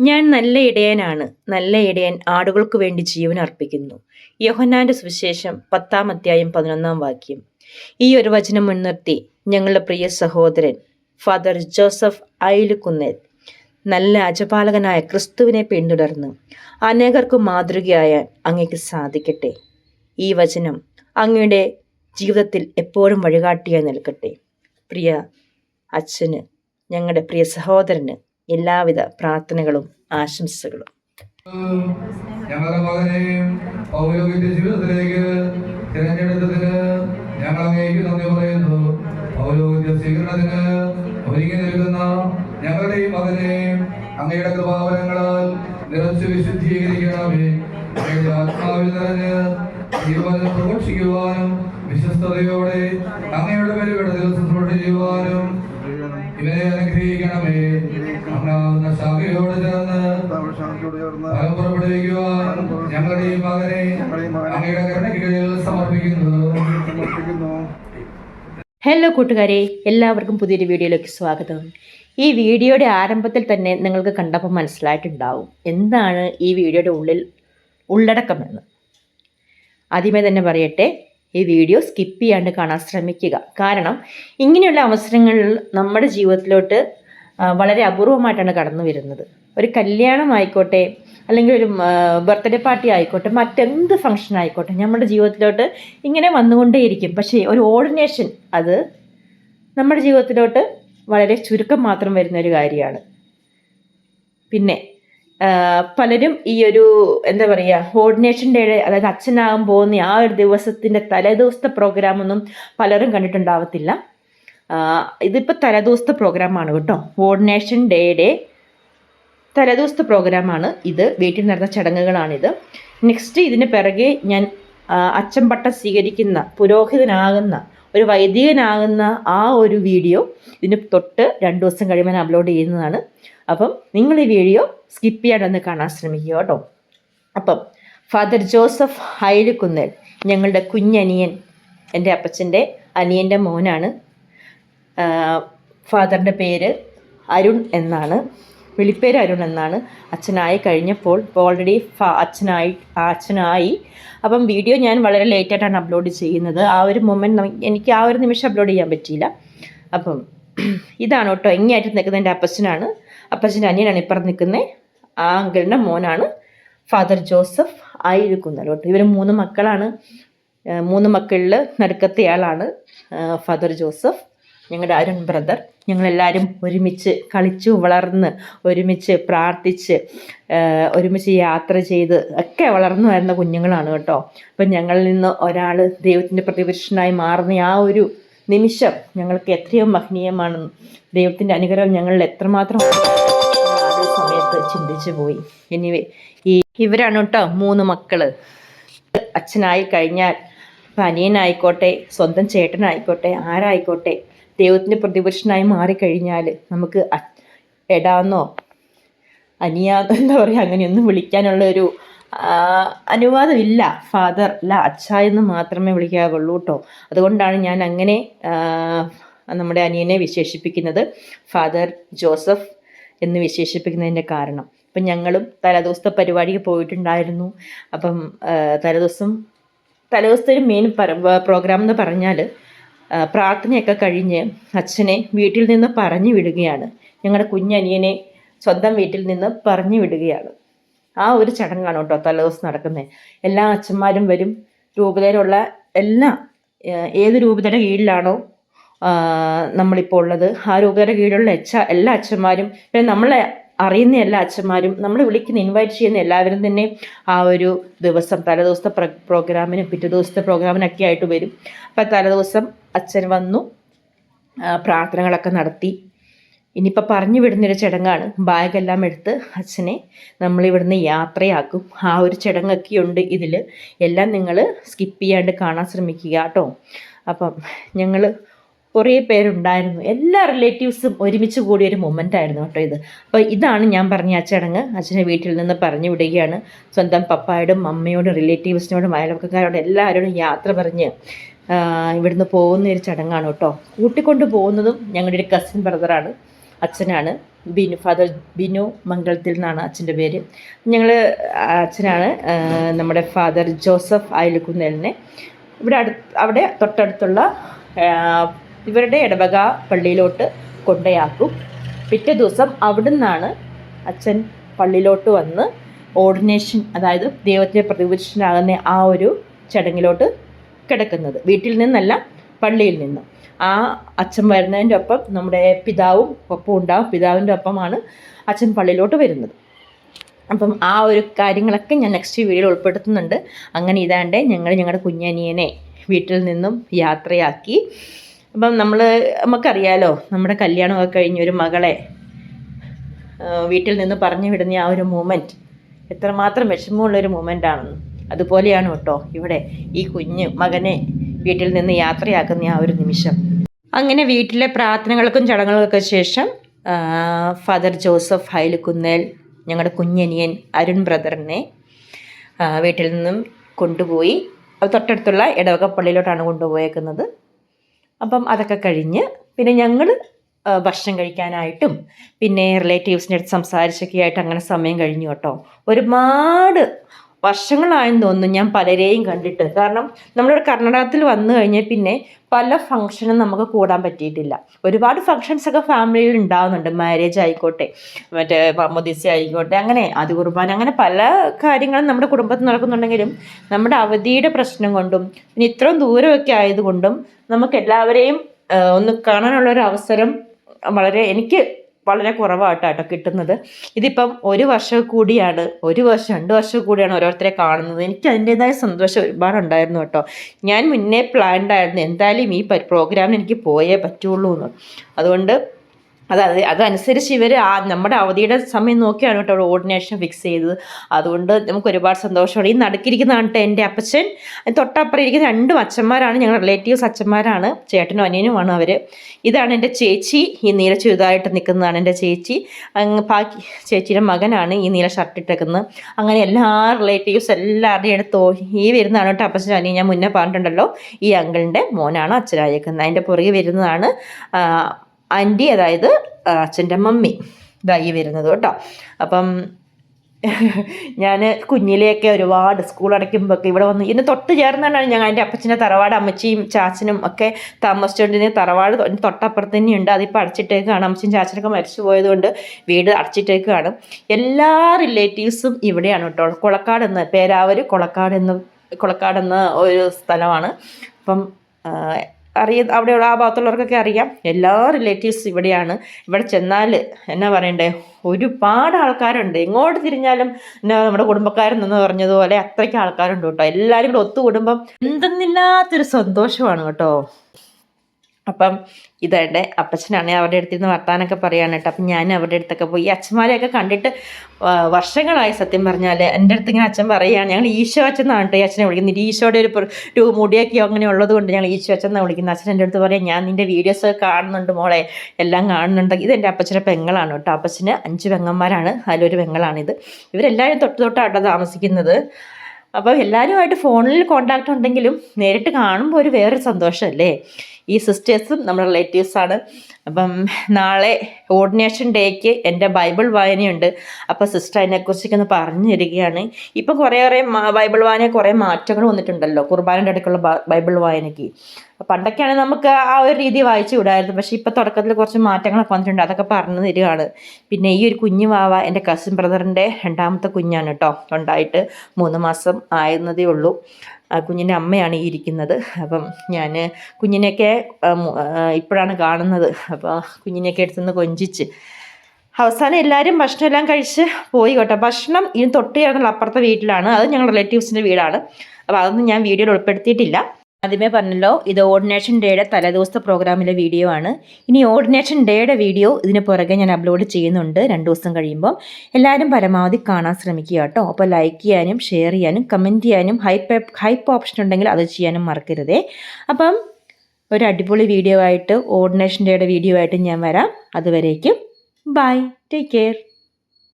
ഞാൻ നല്ല ഇടയനാണ്. നല്ല ഇടയൻ ആടുകൾക്ക് വേണ്ടി ജീവൻ അർപ്പിക്കുന്നു. യോഹന്നാന്റെ സുവിശേഷം പത്താം അധ്യായം പതിനൊന്നാം വാക്യം. ഈ ഒരു വചനം മുൻനിർത്തി ഞങ്ങളുടെ പ്രിയ സഹോദരൻ ഫാദർ ജോസഫ് ഐലുക്കുന്നേൽ നല്ല അജപാലകനായ ക്രിസ്തുവിനെ പിന്തുടർന്ന് അനേകർക്ക് മാതൃകയായാൻ അങ്ങേക്ക് സാധിക്കട്ടെ. ഈ വചനം അങ്ങയുടെ ജീവിതത്തിൽ എപ്പോഴും വഴികാട്ടിയായി നിൽക്കട്ടെ. പ്രിയ അച്ഛന് ഞങ്ങളുടെ പ്രിയ സഹോദരന് എല്ലാവിധ പ്രാർത്ഥനകളും ആശംസകളും. ഞങ്ങളുടെ മകനെയും ഔദ്യോഗിക ജീവിതത്തിലേക്ക് തിരഞ്ഞെടുത്തതിന് ഞങ്ങൾ അങ്ങേക്ക് നന്ദി പറയുന്നു. ഔദ്യോഗിക സ്വീകരണത്തിന് ഒരുങ്ങി നിൽക്കുന്ന ഞങ്ങളുടെ ഈ മകനെയും അങ്ങയുടെ കൃപാവരങ്ങളാൽ നിറച്ചു വിശുദ്ധീകരിക്കണമേ. അങ്ങയുടെ ആത്മാവിൽ നിറഞ്ഞ് ജീവനം പ്രഘോഷിക്കുവാനും വിശ്വസ്തയോടെ അങ്ങയുടെ പരിപാടിയിൽ ശുശ്രൂഷ ചെയ്യുവാനും ഇവരെ അനുഗ്രഹിക്കണമേ. അങ്ങാവുന്ന ശാഖയോട് ചേർന്ന് ഫലം പുറപ്പെടുവിക്കുവാൻ ഞങ്ങളുടെ ഈ മകനെ അങ്ങയുടെ കരുണയ്ക്ക് കീഴിൽ സമർപ്പിക്കുന്നു. ഹലോ കൂട്ടുകാരെ എല്ലാവർക്കും പുതിയൊരു വീഡിയോയിലേക്ക് സ്വാഗതം. ഈ വീഡിയോയുടെ ആരംഭത്തിൽ തന്നെ നിങ്ങൾക്ക് കണ്ടപ്പോൾ മനസ്സിലായിട്ടുണ്ടാവും എന്താണ് ഈ വീഡിയോയുടെ ഉള്ളിൽ ഉള്ളടക്കമെന്ന്. ആദ്യമേ തന്നെ പറയട്ടെ ഈ വീഡിയോ സ്കിപ്പ് ചെയ്യാണ്ട് കാണാൻ ശ്രമിക്കുക. കാരണം ഇങ്ങനെയുള്ള അവസരങ്ങൾ നമ്മുടെ ജീവിതത്തിലോട്ട് വളരെ അപൂർവമായിട്ടാണ് കടന്നു വരുന്നത്. ഒരു കല്യാണം ആയിക്കോട്ടെ അല്ലെങ്കിൽ ഒരു ബർത്ത്ഡേ പാർട്ടി ആയിക്കോട്ടെ മറ്റെന്ത് ഫംഗ്ഷൻ ആയിക്കോട്ടെ നമ്മുടെ ജീവിതത്തിലോട്ട് ഇങ്ങനെ വന്നുകൊണ്ടേയിരിക്കും. പക്ഷേ ഒരു ഓർഡിനേഷൻ അത് നമ്മുടെ ജീവിതത്തിലോട്ട് വളരെ ചുരുക്കം മാത്രം വരുന്ന ഒരു കാര്യമാണ്. പിന്നെ പലരും ഈ ഒരു എന്താ പറയുക ഓർഡിനേഷന്റെ അതായത് അച്ഛനാകാൻ പോകുന്ന ആ ഒരു ദിവസത്തിന്റെ തലേദിവസത്തെ പ്രോഗ്രാമൊന്നും പലരും കണ്ടിട്ടുണ്ടാവത്തില്ല. ഇതിപ്പോൾ തലേദിവസത്തെ പ്രോഗ്രാമാണ് കേട്ടോ. ഓർഡിനേഷൻ ഡേയുടെ തലേദിവസത്തെ പ്രോഗ്രാമാണ് ഇത്. വീട്ടിൽ നടന്ന ചടങ്ങുകളാണിത്. നെക്സ്റ്റ് ഇതിന് പിറകെ ഞാൻ അച്ഛൻ പട്ടം സ്വീകരിക്കുന്ന പുരോഹിതനാകുന്ന ഒരു വൈദികനാകുന്ന ആ ഒരു വീഡിയോ ഇതിന് തൊട്ട് രണ്ട് ദിവസം കഴിയുമ്പോൾ അപ്ലോഡ് ചെയ്യുന്നതാണ്. അപ്പം നിങ്ങൾ ഈ വീഡിയോ സ്കിപ്പ് ചെയ്യാണ്ടൊന്ന് കാണാൻ ശ്രമിക്കുക കേട്ടോ. അപ്പം ഫാദർ ജോസഫ് ഹൈലുകുന്നൽ ഞങ്ങളുടെ കുഞ്ഞനിയൻ എന്റെ അപ്പച്ചന്റെ അനിയന്റെ മോനാണ്. ഫാദറിന്റെ പേര് അരുൺ എന്നാണ്. വിളിപ്പേര് അരുൺ എന്നാണ്. അച്ഛനായി കഴിഞ്ഞപ്പോൾ ഇപ്പോൾ ഓൾറെഡി അച്ഛനായി അച്ഛനായി. അപ്പം വീഡിയോ ഞാൻ വളരെ ലേറ്റായിട്ടാണ് അപ്ലോഡ് ചെയ്യുന്നത്. ആ ഒരു മൊമെന്റ് എനിക്ക് ആ ഒരു നിമിഷം അപ്ലോഡ് ചെയ്യാൻ പറ്റിയില്ല. അപ്പം ഇതാണ് കേട്ടോ എങ്ങനെയായിട്ട് നിൽക്കുന്നത് എന്റെ അപ്പച്ചനാണ്. അപ്പച്ചന്റെ അനിയനാണ് ഇപ്പുറം നിൽക്കുന്നത്. ആ അങ്കിളിന്റെ മോനാണ് ഫാദർ ജോസഫ് ആയിരിക്കുന്നത് കേട്ടോ. ഇവർ മൂന്ന് മക്കളാണ്. മൂന്ന് മക്കളിൽ നടുക്കത്തെയാളാണ് ഫാദർ ജോസഫ് ഞങ്ങളുടെ അരുൺ ബ്രദർ. ഞങ്ങളെല്ലാവരും ഒരുമിച്ച് കളിച്ചു വളർന്ന് ഒരുമിച്ച് പ്രാർത്ഥിച്ച് ഒരുമിച്ച് യാത്ര ചെയ്ത് ഒക്കെ വളർന്നു വരുന്ന കുഞ്ഞുങ്ങളാണ് കേട്ടോ. അപ്പം ഞങ്ങളിൽ നിന്ന് ഒരാൾ ദൈവത്തിന്റെ പ്രതിപുരുഷനായി മാറുന്ന ആ ഒരു നിമിഷം ഞങ്ങൾക്ക് എത്രയോ മഹനീയമാണ്. ദൈവത്തിന്റെ അനുഗ്രഹം ഞങ്ങളിൽ എത്രമാത്രം സമയത്ത് ചിന്തിച്ചു പോയി. എനിവേ ഈ ഇവരാണ് കേട്ടോ മൂന്ന് മക്കൾ. അച്ഛനായി കഴിഞ്ഞാൽ അനിയനായിക്കോട്ടെ സ്വന്തം ചേട്ടനായിക്കോട്ടെ ആരായിക്കോട്ടെ ദൈവത്തിന്റെ പ്രതിപുരുഷനായി മാറിക്കഴിഞ്ഞാൽ നമുക്ക് എടാന്നോ അനിയാന്നോ എന്താ പറയുക അങ്ങനെയൊന്നും വിളിക്കാനുള്ള ഒരു അനുവാദമില്ല. ഫാദർ അല്ല അച്ഛ എന്ന് മാത്രമേ വിളിക്കാവുള്ളൂ കേട്ടോ അതുകൊണ്ടാണ് ഞാൻ അങ്ങനെ നമ്മുടെ അനിയനെ വിശേഷിപ്പിക്കുന്നത്. ഫാദർ ജോസഫ് എന്ന് വിശേഷിപ്പിക്കുന്നതിന്റെ കാരണം. അപ്പം ഞങ്ങളും തലേദിവസത്തെ പരിപാടിക്ക് പോയിട്ടുണ്ടായിരുന്നു. അപ്പം തലേദിവസം തലേദിവസത്തെ ഒരു മെയിൻ പ്രോഗ്രാം എന്ന് പറഞ്ഞാൽ പ്രാർത്ഥനയൊക്കെ കഴിഞ്ഞ് അച്ഛനെ വീട്ടിൽ നിന്ന് പറഞ്ഞു വിടുകയാണ്. ഞങ്ങളുടെ കുഞ്ഞനിയനെ സ്വന്തം വീട്ടിൽ നിന്ന് പറഞ്ഞു വിടുകയാണ്. ആ ഒരു ചടങ്ങാണ് കേട്ടോ തലേദിവസം നടക്കുന്നത് എല്ലാ അച്ഛന്മാരും വരും. രൂപതയിലുള്ള എല്ലാ ഏത് രൂപതയുടെ കീഴിലാണോ നമ്മളിപ്പോൾ ഉള്ളത്. ആ രൂപതയുടെ കീഴിലുള്ള എച്ച എല്ലാ അച്ഛന്മാരും പിന്നെ നമ്മളെ അറിയുന്ന എല്ലാ അച്ഛന്മാരും നമ്മൾ വിളിക്കുന്ന ഇൻവൈറ്റ് ചെയ്യുന്ന എല്ലാവരും തന്നെ ആ ഒരു ദിവസം തലേദിവസത്തെ പ്ര പ്രോഗ്രാമിനും പിറ്റേ ദിവസത്തെ പ്രോഗ്രാമിനൊക്കെ ആയിട്ട് വരും. അപ്പം തലേദിവസം അച്ഛൻ വന്നു പ്രാർത്ഥനകളൊക്കെ നടത്തി. ഇനിയിപ്പോൾ പറഞ്ഞു വിടുന്നൊരു ചടങ്ങാണ്. ബാഗെല്ലാം എടുത്ത് അച്ഛനെ നമ്മൾ ഇവിടുന്ന് യാത്രയാക്കും. ആ ഒരു ചടങ്ങൊക്കെ ഉണ്ട് ഇതിൽ എല്ലാം നിങ്ങൾ സ്കിപ്പ് ചെയ്യാണ്ട് കാണാൻ ശ്രമിക്കുക കേട്ടോ. അപ്പം ഞങ്ങൾ കുറേ പേരുണ്ടായിരുന്നു. എല്ലാ റിലേറ്റീവ്സും ഒരുമിച്ച് കൂടിയ ഒരു മൊമെന്റ് ആയിരുന്നു കേട്ടോ ഇത്. അപ്പോൾ ഇതാണ് ഞാൻ പറഞ്ഞ ആ ചടങ്ങ്. അച്ഛനെ വീട്ടിൽ നിന്ന് പറഞ്ഞു വിടുകയാണ്. സ്വന്തം പപ്പായോടും അമ്മയോടും റിലേറ്റീവ്സിനോടും അയൽവക്കക്കാരോടും എല്ലാവരോടും യാത്ര പറഞ്ഞ് ഇവിടുന്ന് പോകുന്ന ഒരു ചടങ്ങാണ് കേട്ടോ. കൂട്ടിക്കൊണ്ട് പോകുന്നതും ഞങ്ങളുടെ ഒരു കസിൻ ബ്രദറാണ് അച്ഛനാണ്. ബിനു ഫാദർ ബിനു മംഗളത്തിൽ നിന്നാണ് അച്ഛന്റെ പേര്. ഞങ്ങൾ അച്ഛനാണ് നമ്മുടെ ഫാദർ ജോസഫ് അയൽക്കുന്നേലിനെ. ഇവിടെ അടുത്ത് അവിടെ തൊട്ടടുത്തുള്ള ഇവരുടെ ഇടവക പള്ളിയിലോട്ട് കൊണ്ടയാക്കും. പിറ്റേ ദിവസം അവിടെ നിന്നാണ് അച്ഛൻ പള്ളിയിലോട്ട് വന്ന് ഓർഡിനേഷൻ അതായത് ദൈവത്തിന്റെ പ്രതിപുരുഷനാകുന്ന ആ ഒരു ചടങ്ങിലോട്ട് കിടക്കുന്നത്. വീട്ടിൽ നിന്നല്ല പള്ളിയിൽ നിന്ന്. ആ അച്ഛൻ വരുന്നതിന്റെ ഒപ്പം നമ്മുടെ പിതാവും ഒപ്പം ഉണ്ടാവും. പിതാവിന്റെ ഒപ്പമാണ് അച്ഛൻ പള്ളിയിലോട്ട് വരുന്നത്. അപ്പം ആ ഒരു കാര്യങ്ങളൊക്കെ ഞാൻ നെക്സ്റ്റ് വീഡിയോയിൽ ഉൾപ്പെടുത്തുന്നുണ്ട്. അങ്ങനെ ഇതാണ്ട് ഞങ്ങൾ ഞങ്ങളുടെ കുഞ്ഞനിയനെ വീട്ടിൽ നിന്നും യാത്രയാക്കി. അപ്പം നമ്മൾ നമുക്കറിയാലോ നമ്മുടെ കല്യാണമൊക്കെ കഴിഞ്ഞ ഒരു മകളെ വീട്ടിൽ നിന്ന് പറഞ്ഞു വിടുന്ന ആ ഒരു മൂമെന്റ് എത്രമാത്രം വിഷമമുള്ളൊരു മൂമെന്റ് ആണെന്ന്. അതുപോലെയാണ് കേട്ടോ ഇവിടെ ഈ കുഞ്ഞ് മകനെ വീട്ടിൽ നിന്ന് യാത്രയാക്കുന്ന ആ ഒരു നിമിഷം. അങ്ങനെ വീട്ടിലെ പ്രാർത്ഥനകൾക്കും ചടങ്ങുകൾക്കും ശേഷം ഫാദർ ജോസഫ് ഹൈലുക്കുന്നേൽ ഞങ്ങളുടെ കുഞ്ഞനിയൻ അരുൺ ബ്രദറിനെ വീട്ടിൽ നിന്നും കൊണ്ടുപോയി. തൊട്ടടുത്തുള്ള ഇടവക പള്ളിയിലോട്ടാണ് കൊണ്ടുപോയേക്കുന്നത്. അപ്പം അതൊക്കെ കഴിഞ്ഞ് പിന്നെ ഞങ്ങൾ ഭക്ഷണം കഴിക്കാനായിട്ടും പിന്നെ റിലേറ്റീവ്സിന്റെ അടുത്ത് സംസാരിച്ചൊക്കെ ആയിട്ട് അങ്ങനെ സമയം കഴിഞ്ഞു കേട്ടോ. ഒരുപാട് വർഷങ്ങളായെന്ന് തോന്നുന്നു ഞാൻ പലരെയും കണ്ടിട്ട്. കാരണം നമ്മളിവിടെ കർണാടകത്തിൽ വന്നു കഴിഞ്ഞാൽ പിന്നെ പല ഫംഗ്ഷനും നമുക്ക് കൂടാൻ പറ്റിയിട്ടില്ല. ഒരുപാട് ഫങ്ഷൻസ് ഒക്കെ ഫാമിലിയിൽ ഉണ്ടാവുന്നുണ്ട്. മാരേജ് ആയിക്കോട്ടെ മറ്റേ മമ്മദിസ ആയിക്കോട്ടെ അങ്ങനെ അത് കുർബാന അങ്ങനെ പല കാര്യങ്ങളും നമ്മുടെ കുടുംബത്തിൽ നടക്കുന്നുണ്ടെങ്കിലും നമ്മുടെ അവധിയുടെ പ്രശ്നം കൊണ്ടും പിന്നെ ഇത്രയും ദൂരമൊക്കെ ആയതുകൊണ്ടും നമുക്ക് എല്ലാവരെയും ഒന്ന് കാണാനുള്ള ഒരു അവസരം വളരെ എനിക്ക് വളരെ കുറവായിട്ടാട്ടോ കിട്ടുന്നത്. ഇതിപ്പം ഒരു വർഷം കൂടിയാണ് ഒരു വർഷം രണ്ട് വർഷം കൂടിയാണ് ഓരോരുത്തരെ കാണുന്നത്. എനിക്ക് അതിന്റെതായ സന്തോഷം ഒരുപാടുണ്ടായിരുന്നു കേട്ടോ. ഞാൻ മുന്നേ പ്ലാൻഡ് ആയിരുന്നു എന്തായാലും ഈ പ്രോഗ്രാമിന് എനിക്ക് പോയേ പറ്റുള്ളൂ എന്ന് അതുകൊണ്ട് അത് അത് അതനുസരിച്ച് ഇവർ ആ നമ്മുടെ അവധിയുടെ സമയം നോക്കിയാണ് കേട്ടോ ഓർഡിനേഷൻ ഫിക്സ് ചെയ്തത്. അതുകൊണ്ട് നമുക്ക് ഒരുപാട് സന്തോഷമാണ്. ഈ നടുക്കിരിക്കുന്നതാണ് കേട്ടോ എന്റെ അപ്പച്ചൻ. തൊട്ടപ്പുറം ഇരിക്കുന്ന രണ്ടും അച്ഛന്മാരാണ്. ഞങ്ങൾ റിലേറ്റീവ്സ് അച്ഛന്മാരാണ്. ചേട്ടനും അനിയനുമാണ് അവർ ഇതാണ് എന്റെ ചേച്ചി. ഈ നീല ചുരിതായിട്ട് നിൽക്കുന്നതാണ് എന്റെ ചേച്ചി. ബാക്കി ചേച്ചിയുടെ മകനാണ് ഈ നീല ഷർട്ട് ഇട്ടേക്കുന്നത്. അങ്ങനെ എല്ലാ റിലേറ്റീവ്സ് എല്ലാവരുടെയും അടുത്ത് ഈ വരുന്നതാണ് കേട്ടോ അപ്പച്ചൻ അനിയൻ ഞാൻ മുന്നേ പറഞ്ഞിട്ടുണ്ടല്ലോ. ഈ അങ്കിളിന്റെ മോനാണ് അച്ഛനായിരിക്കുന്നത്. അതിന്റെ പുറകെ വരുന്നതാണ് ആന്റി അതായത് അച്ഛന്റെ മമ്മി. ഇതായി വരുന്നത് കേട്ടോ. അപ്പം ഞാൻ കുഞ്ഞിലെയൊക്കെ ഒരുപാട് സ്കൂൾ അടയ്ക്കുമ്പോഴൊക്കെ ഇവിടെ വന്ന് ഇതിന് തൊട്ട് ചേർന്നാണ് ഞാൻ. എന്റെ അപ്പച്ചന്റെ തറവാട് അമ്മച്ചിയും ചാച്ചനും ഒക്കെ താമസിച്ചുകൊണ്ടിരുന്ന തറവാട് തൊട്ടപ്പുറത്ത് തന്നെയുണ്ട്. അതിപ്പോൾ അടച്ചിട്ടേക്കാണ് അമ്മച്ചിയും ചാച്ചനൊക്കെ മരിച്ചു പോയതുകൊണ്ട് വീട് അടച്ചിട്ടേക്കാണ്. എല്ലാ റിലേറ്റീവ്സും ഇവിടെയാണ് കേട്ടോ. കുളക്കാട് എന്ന പേരാവൂർ കുളക്കാട് എന്ന കുളക്കാട് എന്ന ഒരു സ്ഥലമാണ്. അപ്പം അറിയ അവിടെ ആ ഭാഗത്തുള്ളവർക്കൊക്കെ അറിയാം. എല്ലാ റിലേറ്റീവ്സ് ഇവിടെയാണ്. ഇവിടെ ചെന്നാൽ എന്നാ പറയണ്ടേ? ഒരുപാട് ആൾക്കാരുണ്ട്. എങ്ങോട്ട് തിരിഞ്ഞാലും എന്നാ നമ്മുടെ കുടുംബക്കാരെന്ന് പറഞ്ഞതുപോലെ അത്രയ്ക്ക് ആൾക്കാരുണ്ട് കേട്ടോ. എല്ലാവരും കൂടെ ഒത്തുകൂടുമ്പം എന്തെന്നില്ലാത്തൊരു സന്തോഷമാണ് കേട്ടോ. അപ്പം ഇതേ അപ്പച്ചനാണ് അവരുടെ അടുത്തിരുന്ന് വർത്താനൊക്കെ പറയാൻ കേട്ടോ. അപ്പം ഞാൻ അവരുടെ അടുത്തൊക്കെ പോയി. അച്ഛന്മാരെയൊക്കെ കണ്ടിട്ട് വർഷങ്ങളായി സത്യം പറഞ്ഞാൽ എന്റെ അടുത്ത് ഇങ്ങനെ അച്ഛൻ പറയുകയാണ്. ഞങ്ങൾ ഈശോ അച്ഛൻ എന്നാണ് കേട്ടോ അച്ഛനെ വിളിക്കുന്നത്. ഈശോയുടെ ഒരു ഒരു മുടിയൊക്കെയോ അങ്ങനെ ഉള്ളത് കൊണ്ട് ഞങ്ങൾ ഈശോ അച്ഛൻ എന്നാണ് വിളിക്കുന്നത്. അച്ഛൻ എന്റെ അടുത്ത് പറയാം ഞാൻ നിന്റെ വീഡിയോസ് കാണുന്നുണ്ട് മോളെ. എല്ലാം കാണുന്നുണ്ട്. ഇത് എന്റെ അപ്പച്ചന്റെ പെങ്ങളാണ് കേട്ടോ. അപ്പച്ചന് അഞ്ച് പെങ്ങന്മാരാണ്. അതിലൊരു പെങ്ങളാണിത്. ഇവരെല്ലാവരും തൊട്ട് തൊട്ടാട്ടോ താമസിക്കുന്നത്. അപ്പോൾ എല്ലാവരുമായിട്ട് ഫോണിൽ കോണ്ടാക്ട് ഉണ്ടെങ്കിലും നേരിട്ട് കാണുമ്പോൾ ഒരു വേറൊരു സന്തോഷമല്ലേ? ഈ സിസ്റ്റേഴ്സും നമ്മുടെ റിലേറ്റീവ്സാണ് അപ്പം നാളെ ഓർഡിനേഷൻ ഡേക്ക് എന്റെ ബൈബിൾ വായനയുണ്ട്. അപ്പോൾ സിസ്റ്റർ അതിനെക്കുറിച്ചൊക്കെ ഒന്ന് പറഞ്ഞു തരികയാണ്. ഇപ്പം കുറേ കുറേ ബൈബിൾ വായന കുറേ മാറ്റങ്ങൾ വന്നിട്ടുണ്ടല്ലോ കുർബാനയുടെ അടുക്കുള്ള ബൈബിൾ വായനയ്ക്ക്. പണ്ടൊക്കെയാണെങ്കിൽ നമുക്ക് ആ ഒരു രീതി വായിച്ചു വിടായിരുന്നു. പക്ഷേ ഇപ്പോൾ തുടക്കത്തിൽ കുറച്ച് മാറ്റങ്ങളൊക്കെ വന്നിട്ടുണ്ട് അതൊക്കെ പറഞ്ഞു തരികയാണ്. പിന്നെ ഈ ഒരു കുഞ്ഞു വാവ എന്റെ കസിൻ ബ്രദറിന്റെ രണ്ടാമത്തെ കുഞ്ഞാണ് കേട്ടോ ഉണ്ടായിട്ട് മൂന്ന് മാസം ആയിരുന്നതേ ഉള്ളൂ. കുഞ്ഞിന്റെ അമ്മയാണ് ഈ ഇരിക്കുന്നത്. അപ്പം ഞാൻ കുഞ്ഞിനെയൊക്കെ ഇപ്പോഴാണ് കാണുന്നത്. അപ്പോൾ കുഞ്ഞിനെയൊക്കെ എടുത്തുനിന്ന് കൊഞ്ചിച്ച് അവസാനം എല്ലാവരും ഭക്ഷണമെല്ലാം കഴിച്ച് പോയി കേട്ടോ. ഭക്ഷണം ഇതിന് തൊട്ട് ചേർന്നുള്ള അപ്പുറത്തെ വീട്ടിലാണ്. അത് ഞങ്ങളുടെ റിലേറ്റീവ്സിന്റെ വീടാണ്. അപ്പോൾ അതൊന്നും ഞാൻ വീഡിയോയിൽ ഉൾപ്പെടുത്തിയിട്ടില്ല. ആദ്യമേ പറഞ്ഞല്ലോ ഇത് ഓർഡിനേഷൻ ഡേയുടെ തലേദിവസത്തെ പ്രോഗ്രാമിലെ വീഡിയോ ആണ്. ഇനി ഓർഡിനേഷൻ ഡേയുടെ വീഡിയോ ഇതിന് പുറകെ ഞാൻ അപ്ലോഡ് ചെയ്യുന്നുണ്ട് രണ്ട് ദിവസം കഴിയുമ്പോൾ എല്ലാവരും പരമാവധി കാണാൻ ശ്രമിക്കുക കേട്ടോ. അപ്പോൾ ലൈക്ക് ചെയ്യാനും ഷെയർ ചെയ്യാനും കമന്റ് ചെയ്യാനും ഹൈപ്പ് ഹൈപ്പ് ഓപ്ഷൻ ഉണ്ടെങ്കിൽ അത് ചെയ്യാനും മറക്കരുതേ. അപ്പം ഒരു അടിപൊളി വീഡിയോ ആയിട്ട് ഓർഡിനേഷൻ ഡേയുടെ വീഡിയോ ആയിട്ട് ഞാൻ വരാം. അതുവരേക്കും ബൈ ടേക്ക് കെയർ